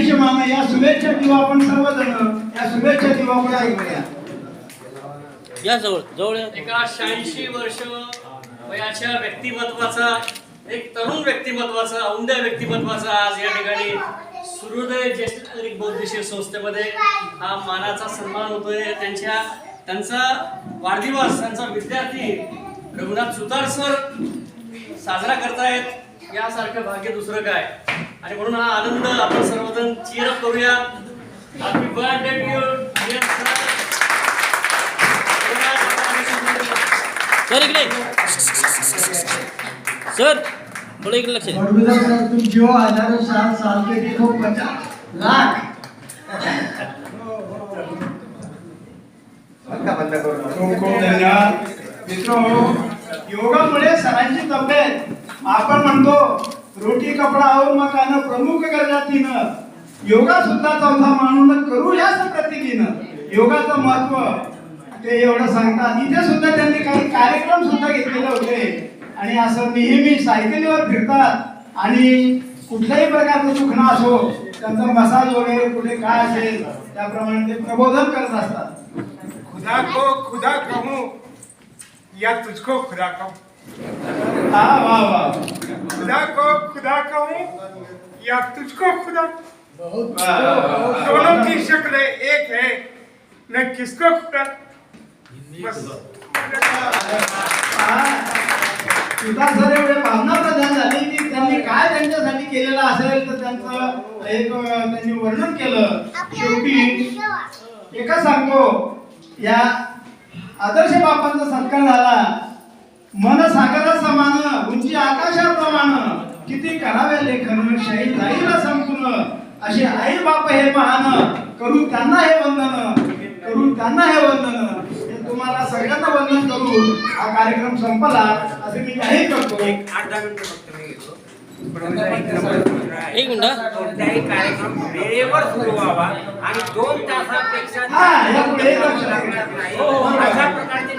आयुष्यमान या शुभेच्छा देऊ आपण सर्वजण. या शुभेच्छा देऊ आपण ऐकूया. या जवळ जवळ. एका शहाऐंशी वर्ष वयाच्या व्यक्तिमत्वाचा एक तरुण व्यक्तिमत्वाचा औंध्या व्यक्तिमत्वाचा आज या ठिकाणी सूर्योदय ज्येष्ठ नागरिक बौद्धिशीर संस्थेमध्ये हा मानाचा सन्मान होतोय. त्यांच्या त्यांचा वाढदिवस त्यांचा विद्यार्थी रघुनाथ सुतार सर साजरा करतायत. यासारखं भाग्य दुसरं काय? आणि म्हणून हा आनंद आपण सर्वजण चीरअप करूया. Happy birthday to you sir इकडे. सर थोडं इकडे लक्ष द्या. बड़गुजर सर तुम जो हजारों साल साल के देखो पचास लाख. खूप खूप धन्यवाद मित्रो योगामुळे सरांची तब्येत आपण म्हणतो रोटी कपडा और मकान प्रमुख गरजा तीन योगा सुद्धा चौथा मानून करू याच प्रतीकीनं. योगाचं महत्त्व ते एवढं सांगतात. इथे सुद्धा त्यांनी काही कार्यक्रम सुद्धा घेतलेले होते. आणि असं नेहमी सायकलीवर फिरतात. आणि कुठल्याही प्रकारचं दुखणं असो त्यांचा मसाज वगैरे कुठे काय असेल त्याप्रमाणे ते प्रबोधन करत असतात. खुदा को खुदा कहूँ या तुझको खुदा कहूँ. हा वा वा खुदा को खुदा कहूँ या तुझको खुदा. दोनों की शक्लें एक है मैं किसको खुदा? बस। सुद्धा सर एवढे भावना प्रधान झाली की त्यांनी काय त्यांच्यासाठी केलेलं असेल तर त्यांचं एक त्यांनी वर्णन केलं. शेवटी एकच सांगतो या आदर्श बापांचा सत्कार झाला. मन सागरा समान उंची आकाशाप्रमाण किती करावे लेखन शाही जाईल संपूर्ण. असे आई बाप हे महान करू त्यांना हे वंदन. करू त्यांना हे वंदन. तुम्हाला सगळ्यांना वंदन करून हा कार्यक्रम संपला. असे मी जाहीर करतो. एक आठ दहा मिनिटं फक्त मी घेतो. एक मिनिट. कोणताही कार्यक्रम वेळेवर सुरू व्हावा आणि दोन तासापेक्षा हा, यापुढे जास्त लक्ष लागणार नाही. अशा प्रकारचे